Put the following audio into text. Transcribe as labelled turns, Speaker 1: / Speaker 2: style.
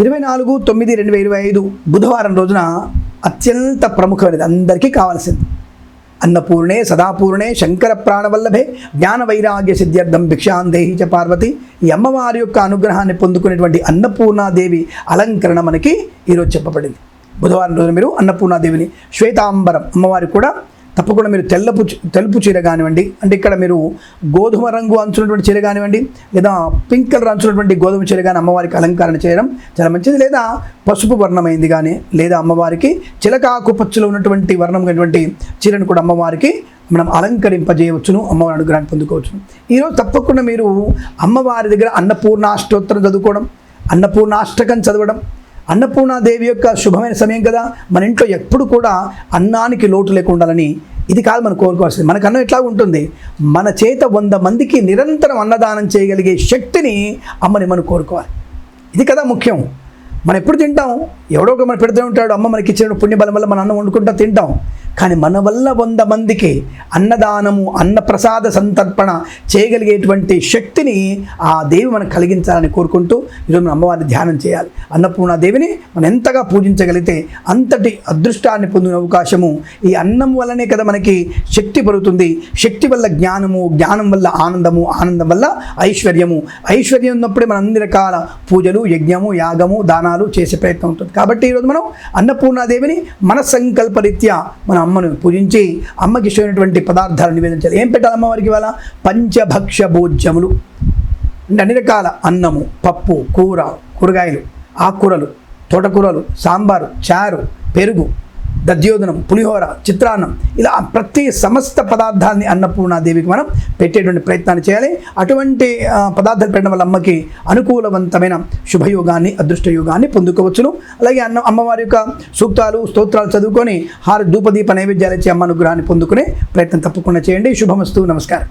Speaker 1: ఇరవై నాలుగు తొమ్మిది రెండు వేల ఇరవై ఐదు బుధవారం రోజున అత్యంత ప్రముఖమైనది అందరికీ కావాల్సింది. అన్నపూర్ణే సదాపూర్ణే శంకర ప్రాణవల్లభే జ్ఞాన వైరాగ్య సిద్ధ్యర్థం భిక్షాందేహి చ పార్వతి. ఈ అమ్మవారి యొక్క అనుగ్రహాన్ని పొందుకునేటువంటి అన్నపూర్ణాదేవి అలంకరణ మనకి ఈరోజు చెప్పబడింది. బుధవారం రోజున మీరు అన్నపూర్ణాదేవిని శ్వేతాంబరం అమ్మవారి కూడా తప్పకుండా మీరు తెల్లపు చీ- తెలుపు చీర కానివ్వండి అంటే ఇక్కడ మీరు గోధుమ రంగు అంచున్నటువంటి చీర కానివ్వండి లేదా పింక్ కలర్ అంచున్నటువంటి గోధుమ చీర కానీ అమ్మవారికి అలంకరణ చేయడం చాలా మంచిది. లేదా పసుపు వర్ణమైంది కానీ లేదా అమ్మవారికి చిలక ఆకుపచ్చలో ఉన్నటువంటి వర్ణం అయినటువంటి చీరను కూడా అమ్మవారికి మనం అలంకరింపజేయవచ్చును అమ్మవారి అనుగ్రహాన్ని పొందుకోవచ్చును. ఈరోజు తప్పకుండా మీరు అమ్మవారి దగ్గర అన్నపూర్ణాష్టోత్తరం చదువుకోవడం అన్నపూర్ణాష్టకం చదవడం అన్నపూర్ణాదేవి యొక్క శుభమైన సమయం కదా? మన ఇంట్లో ఎప్పుడు కూడా అన్నానికి లోటు లేకుండా ఉండాలని ఇది కాదు మనం కోరుకోవాల్సింది. మనకు అన్నం ఎట్లా ఉంటుంది. మన చేత వంద మందికి నిరంతరం అన్నదానం చేయగలిగే శక్తిని అమ్మని మనం కోరుకోవాలి. ఇది కదా ముఖ్యం. మనం ఎప్పుడు తింటాం? ఎవడో ఒక మనం పెడుతూ ఉంటాడు. అమ్మ మనకి ఇచ్చిన పుణ్యబలం వల్ల మన అన్నం వండుకుంటా తింటాం. కానీ మన వల్ల వంద మందికి అన్నదానము అన్నప్రసాద సంతర్పణ చేయగలిగేటువంటి శక్తిని ఆ దేవి మనకు కలిగించాలని కోరుకుంటూ ఈరోజు మన అమ్మవారిని ధ్యానం చేయాలి. అన్నపూర్ణ దేవిని మనం ఎంతగా పూజించగలిగితే అంతటి అదృష్టాన్ని పొందిన అవకాశము ఈ అన్నం వల్లనే కదా మనకి శక్తి పెరుగుతుంది. శక్తి వల్ల జ్ఞానము జ్ఞానం వల్ల ఆనందము ఆనందం వల్ల ఐశ్వర్యము. ఐశ్వర్యం ఉన్నప్పుడే మనం అన్ని రకాల పూజలు యజ్ఞము యాగము దానాలు చేసే ప్రయత్నం ఉంటుంది. కాబట్టి ఈరోజు మనం అన్నపూర్ణాదేవిని మన సంకల్పరీత్యా మన అమ్మను పూజించి అమ్మకి ఇష్టమైనటువంటి పదార్థాలు నివేదించాలి ఏం పెట్టాలి అమ్మవారికి ఇవాళ? పంచభక్ష భోజ్యములు. అంటే అన్ని రకాల అన్నము పప్పు కూర కూరగాయలు ఆకుకూరలు తోటకూరలు సాంబారు చారు పెరుగు దద్యోదనం పులిహోర చిత్రాన్నం ఇలా ప్రతి సమస్త పదార్థాన్ని అన్నపూర్ణాదేవికి మనం పెట్టేటువంటి ప్రయత్నాన్ని చేయాలి. అటువంటి పదార్థాలు పెట్టడం వల్ల అమ్మకి అనుకూలవంతమైన శుభయోగాన్ని అదృష్టయోగాన్ని పొందుకోవచ్చును. అలాగే అన్న అమ్మవారి యొక్క సూక్తాలు స్తోత్రాలు చదువుకొని హార ధూపదీప నైవేద్యాలు ఇచ్చి అమ్మ అనుగ్రహాన్ని పొందుకునే ప్రయత్నం తప్పకుండా చేయండి. శుభమస్తు నమస్కారం.